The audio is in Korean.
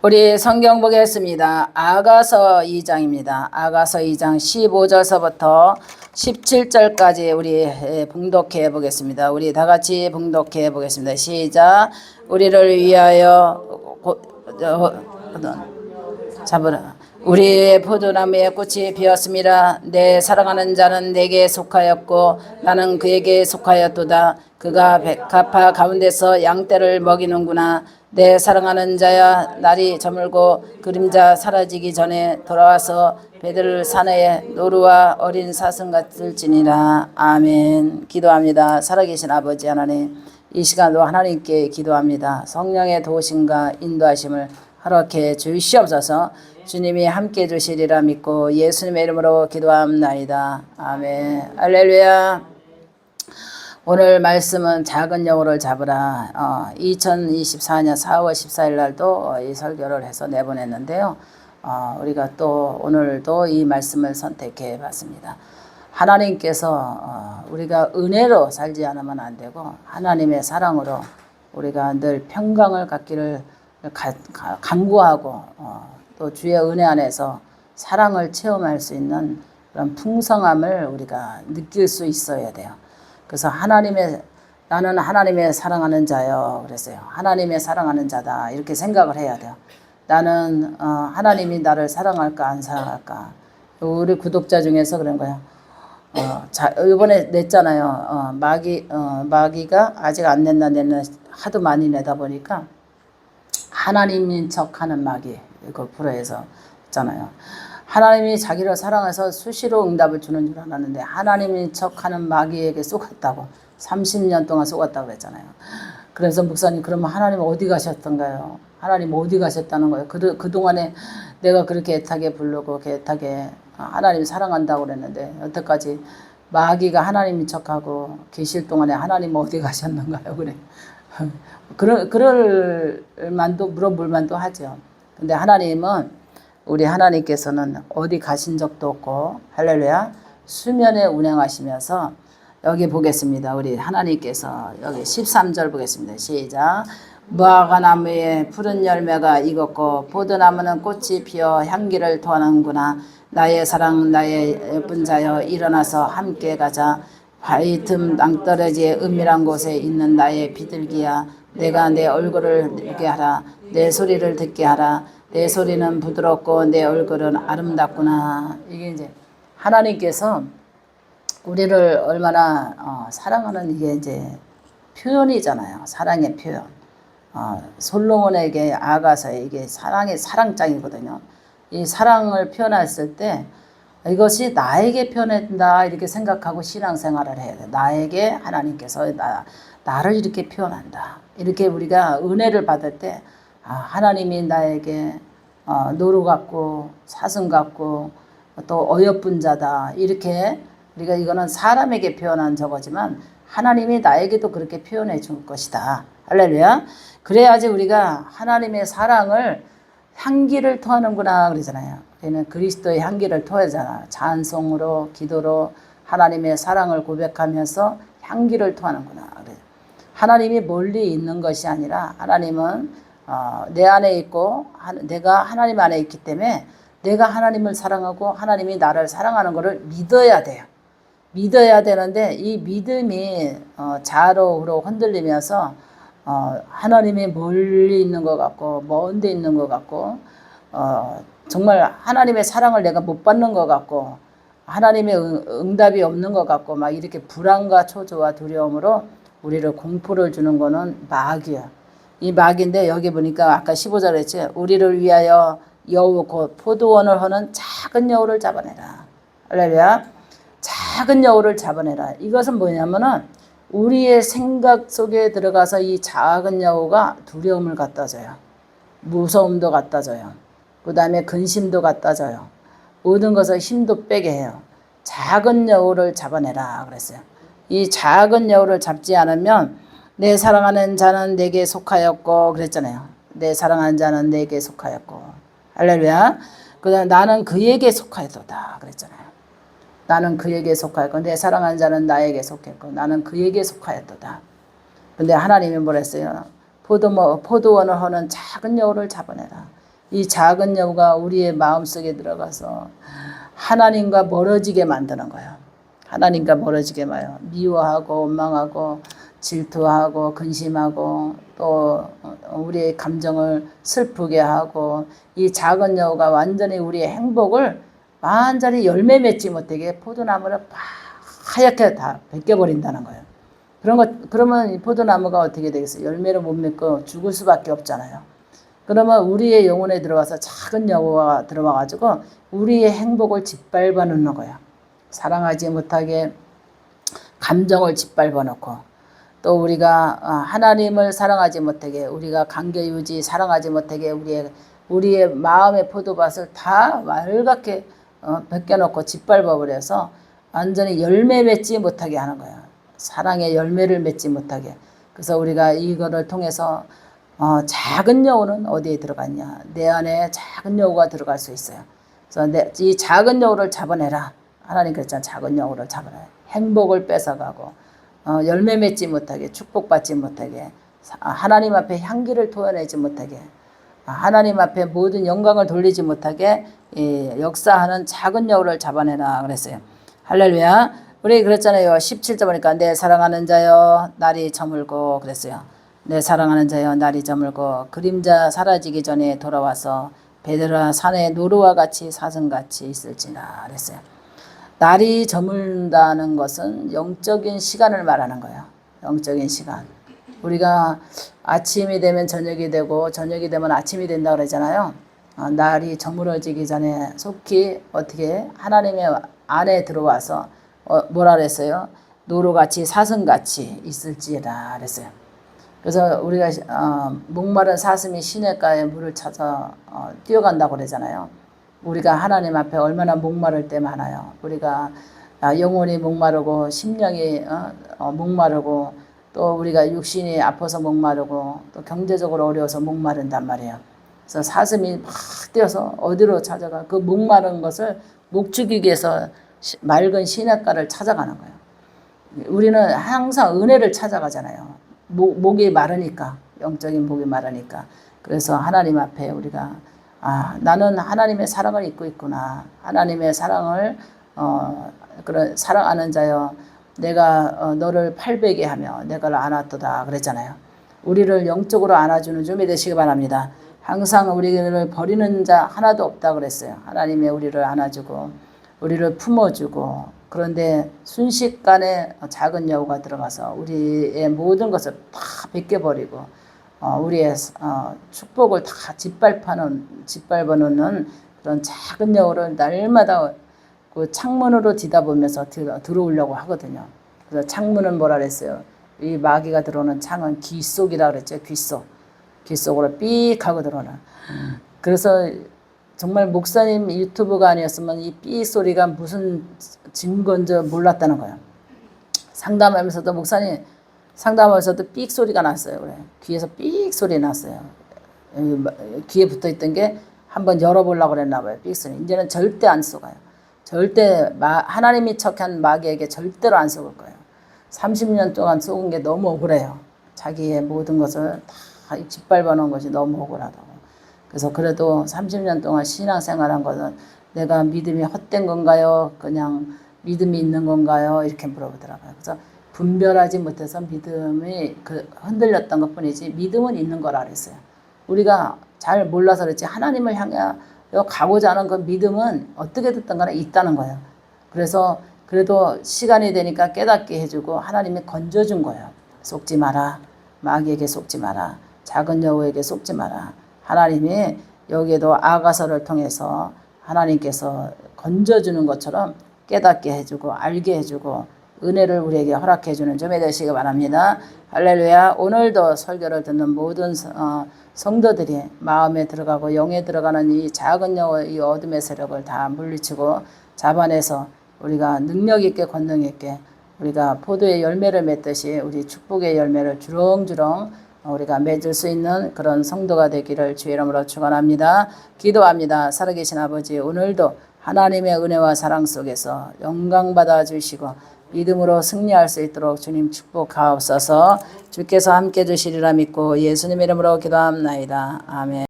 우리 성경 보겠습니다. 아가서 2장입니다. 아가서 2장 15절서부터 17절까지 우리 에, 봉독해 보겠습니다. 우리 다 같이 봉독해 보겠습니다. 시작. 우리를 위하여 고, 잡으라. 우리의 포도나무에 꽃이 피었습니다. 내 사랑하는 자는 내게 속하였고 나는 그에게 속하였도다. 그가 백합화 가운데서 양떼를 먹이는구나. 내 사랑하는 자야 날이 저물고 그림자 사라지기 전에 돌아와서 베들 산에 노루와 어린 사슴 같을지니라. 아멘. 기도합니다. 살아계신 아버지 하나님 이 시간도 하나님께 기도합니다. 성령의 도우심과 인도하심을 허락해 주시옵소서. 주님이 함께 주시리라 믿고 예수님의 이름으로 기도합나이다. 아멘. 할렐루야. 오늘 말씀은 작은 여우를 잡으라. 어, 2024년 4월 14일 날도 이 설교를 해서 내보냈는데요. 어, 우리가 또 오늘도 이 말씀을 선택해 봤습니다. 하나님께서 어, 우리가 은혜로 살지 않으면 안 되고 하나님의 사랑으로 우리가 늘 평강을 갖기를 간구하고 어, 또 주의 은혜 안에서 사랑을 체험할 수 있는 그런 풍성함을 우리가 느낄 수 있어야 돼요. 그래서 하나님의 나는 하나님의 사랑하는 자요. 그랬어요. 하나님의 사랑하는 자다. 이렇게 생각을 해야 돼요. 나는 어, 하나님이 나를 사랑할까 안 사랑할까. 우리 구독자 중에서 그런 거야. 어, 자, 이번에 냈잖아요. 어, 마귀 어, 마귀가 아직 안 냈나 냈나 하도 많이 내다 보니까 하나님인 척 하는 마귀 이거 프로에서 있잖아요. 하나님이 자기를 사랑해서 수시로 응답을 주는 줄 알았는데 하나님인 척하는 마귀에게 속았다고 30년 동안 속았다고 그랬잖아요. 그래서 목사님 그러면 하나님 어디 가셨던가요? 하나님 어디 가셨다는 거예요? 그, 그동안에 내가 그렇게 애타게 부르고 애타게 하나님 사랑한다고 그랬는데 여태까지 마귀가 하나님인 척하고 계실 동안에 하나님 어디 가셨는가요? 그래. 그럴, 그럴 만도 물어볼 만도 하죠. 근데 하나님은 우리 하나님께서는 어디 가신 적도 없고 할렐루야 수면에 운행하시면서 여기 보겠습니다. 우리 하나님께서 여기 13절 보겠습니다. 시작. 무화과 나무에 푸른 열매가 익었고 포도나무는 꽃이 피어 향기를 토하는구나. 나의 사랑 나의 예쁜 자여 일어나서 함께 가자. 바위 틈 낭떠러지의 은밀한 곳에 있는 나의 비둘기야 내가 내 얼굴을 듣게 하라 내 소리를 듣게 하라 내 소리는 부드럽고 내 얼굴은 아름답구나 이게 이제 하나님께서 우리를 얼마나 어, 사랑하는 이게 이제 표현이잖아요 사랑의 표현 어, 솔로몬에게 아가서 이게 사랑의 사랑장이거든요 이 사랑을 표현했을 때 이것이 나에게 표현한다 이렇게 생각하고 신앙생활을 해야 돼. 나에게 하나님께서 나, 나를 이렇게 표현한다. 이렇게 우리가 은혜를 받을 때 아, 하나님이 나에게 어, 노루 같고 사슴 같고 또 어여쁜 자다 이렇게 우리가 이거는 사람에게 표현한 저거지만 하나님이 나에게도 그렇게 표현해 줄 것이다. 할렐루야. 그래야지 우리가 하나님의 사랑을 향기를 토하는구나 그러잖아요. 얘는 그리스도의 향기를 토하잖아. 찬송으로 기도로 하나님의 사랑을 고백하면서 향기를 토하는구나. 하나님이 멀리 있는 것이 아니라 하나님은 어, 내 안에 있고 하, 내가 하나님 안에 있기 때문에 내가 하나님을 사랑하고 하나님이 나를 사랑하는 것을 믿어야 돼요. 믿어야 되는데 이 믿음이 어, 좌로우로 흔들리면서 어, 하나님이 멀리 있는 것 같고 먼데 있는 것 같고 어, 정말 하나님의 사랑을 내가 못 받는 것 같고 하나님의 응, 답이 없는 것 같고 막 이렇게 불안과 초조와 두려움으로 우리를 공포를 주는 거는 마귀야. 이 마귀인데 여기 보니까 아까 15절에 했지 우리를 위하여 여우 곧 포도원을 하는 작은 여우를 잡아내라. 할렐루야. 작은 여우를 잡아내라. 이것은 뭐냐면은 우리의 생각 속에 들어가서 이 작은 여우가 두려움을 갖다 줘요. 무서움도 갖다 줘요. 그 다음에 근심도 갖다 줘요. 모든 것을 힘도 빼게 해요. 작은 여우를 잡아내라 그랬어요. 이 작은 여우를 잡지 않으면 내 사랑하는 자는 내게 속하였고 그랬잖아요. 내 사랑하는 자는 내게 속하였고 할렐루야. 그다음 나는 그에게 속하였도다 그랬잖아요. 나는 그에게 속하였고 내 사랑하는 자는 나에게 속했고 나는 그에게 속하였도다. 근데 하나님이 뭐랬어요? 포도 포도원을 하는 작은 여우를 잡아내라. 이 작은 여우가 우리의 마음속에 들어가서 하나님과 멀어지게 만드는 거예요. 하나님과 멀어지게 마요. 미워하고 원망하고 질투하고 근심하고 또 우리의 감정을 슬프게 하고 이 작은 여우가 완전히 우리의 행복을 완전히 열매 맺지 못하게 포도나무를 하얗게 다 벗겨버린다는 거예요. 그런 것 그러면 이 포도나무가 어떻게 되겠어요? 열매를 못 맺고 죽을 수밖에 없잖아요. 그러면 우리의 영혼에 들어와서 작은 여우가 들어와 가지고 우리의 행복을 짓밟아 놓는 거야. 사랑하지 못하게 감정을 짓밟아 놓고 또 우리가 어, 하나님을 사랑하지 못하게 우리가 관계 유지 사랑하지 못하게 우리의 우리의 마음의 포도밭을 다 말갛게 어, 벗겨놓고 짓밟아 버려서 완전히 열매 맺지 못하게 하는 거야. 사랑의 열매를 맺지 못하게. 그래서 우리가 이거를 통해서 어, 작은 여우는 어디에 들어갔냐? 내 안에 작은 여우가 들어갈 수 있어요. 그래서 내, 이 작은 여우를 잡아내라. 하나님 그랬잖아. 작은 여우를 잡아내라. 행복을 뺏어가고 어, 열매 맺지 못하게 축복받지 못하게 사- 하나님 앞에 향기를 토해내지 못하게 아, 하나님 앞에 모든 영광을 돌리지 못하게 예, 역사하는 작은 여우를 잡아내라 그랬어요. 할렐루야. 우리 그랬잖아요. 17절 보니까 내 사랑하는 자여 날이 저물고 그랬어요. 내 사랑하는 자여 날이 저물고 그림자 사라지기 전에 돌아와서 베드라 산에 노루와 같이 사슴같이 있을지나 그랬어요. 날이 저물다는 것은 영적인 시간을 말하는 거예요. 영적인 시간. 우리가 아침이 되면 저녁이 되고 저녁이 되면 아침이 된다 그러잖아요. 어, 날이 저물어지기 전에 속히 어떻게 하나님의 안에 들어와서 어, 뭐라 그랬어요? 노루같이 사슴같이 있을지라 그랬어요. 그래서 우리가 어, 목마른 사슴이 시냇가에 물을 찾아 어, 뛰어간다고 그러잖아요. 우리가 하나님 앞에 얼마나 목마를 때 많아요. 우리가 아, 영혼이 목마르고 심령이 어, 어, 목마르고 또 우리가 육신이 아파서 목마르고 또 경제적으로 어려워서 목마른단 말이에요. 그래서 사슴이 막 뛰어서 어디로 찾아가 그 목마른 것을 목축이기 위해서 시- 맑은 시냇가를 찾아가는 거예요. 우리는 항상 은혜를 찾아가잖아요. 목, 목이 마르니까 영적인 목이 마르니까 그래서 하나님 앞에 우리가 아 나는 하나님의 사랑을 입고 있구나 하나님의 사랑을 어 그런 사랑하는 자여 내가 어, 너를 팔베게 하며 내가 안았도다 그랬잖아요. 우리를 영적으로 안아주는 좀 되시기 바랍니다. 항상 우리를 버리는 자 하나도 없다 그랬어요. 하나님의 우리를 안아주고 우리를 품어주고 그런데 순식간에 작은 여우가 들어가서 우리의 모든 것을 다 벗겨버리고 어, 우리의 어, 축복을 다 짓밟아놓은 짓밟아놓는 그런 작은 여우를 날마다 그 창문으로 뒤다보면서 들어, 들어오려고 하거든요. 그래서 창문은 뭐라 그랬어요? 이 마귀가 들어오는 창은 귀 속이라 그랬죠. 귀 속. 귀 속으로 삑 하고 들어오는. 그래서 정말 목사님 유튜브가 아니었으면 이 삐 소리가 무슨 증거인지 몰랐다는 거예요. 상담하면서도 목사님 상담하면서도 삑 소리가 났어요. 그래. 귀에서 삑 소리 났어요. 귀에 붙어 있던 게 한번 열어보려고 그랬나 봐요. 삑 소리. 이제는 절대 안 속아요. 절대 마, 하나님이 척한 마귀에게 절대로 안 속을 거예요. 30년 동안 속은 게 너무 억울해요. 자기의 모든 것을 다 짓밟아 놓은 것이 너무 억울하다고. 그래서 그래도 30년 동안 신앙생활한 것은 내가 믿음이 헛된 건가요? 그냥 믿음이 있는 건가요? 이렇게 물어보더라고요. 그래서 분별하지 못해서 믿음이 그 흔들렸던 것 뿐이지 믿음은 있는 거라 그랬어요. 우리가 잘 몰라서 그렇지 하나님을 향하여 가고자 하는 그 믿음은 어떻게 됐든 간에 있다는 거예요. 그래서 그래도 시간이 되니까 깨닫게 해주고 하나님이 건져준 거예요. 속지 마라. 마귀에게 속지 마라. 작은 여우에게 속지 마라. 하나님이 여기에도 아가서를 통해서 하나님께서 건져주는 것처럼 깨닫게 해주고 알게 해주고 은혜를 우리에게 허락해 주는 점에 되시기 바랍니다. 할렐루야. 오늘도 설교를 듣는 모든 성- 어, 성도들이 마음에 들어가고 영에 들어가는 이 작은 여우 이 어둠의 세력을 다 물리치고 잡아내서 우리가 능력 있게 권능 있게 우리가 포도의 열매를 맺듯이 우리 축복의 열매를 주렁주렁 우리가 맺을 수 있는 그런 성도가 되기를 주의 이름으로 축원합니다. 기도합니다. 살아계신 아버지 오늘도 하나님의 은혜와 사랑 속에서 영광 받아 주시고 믿음으로 승리할 수 있도록 주님 축복하옵소서. 주께서 함께 주시리라 믿고 예수님 이름으로 기도합나이다. 아멘.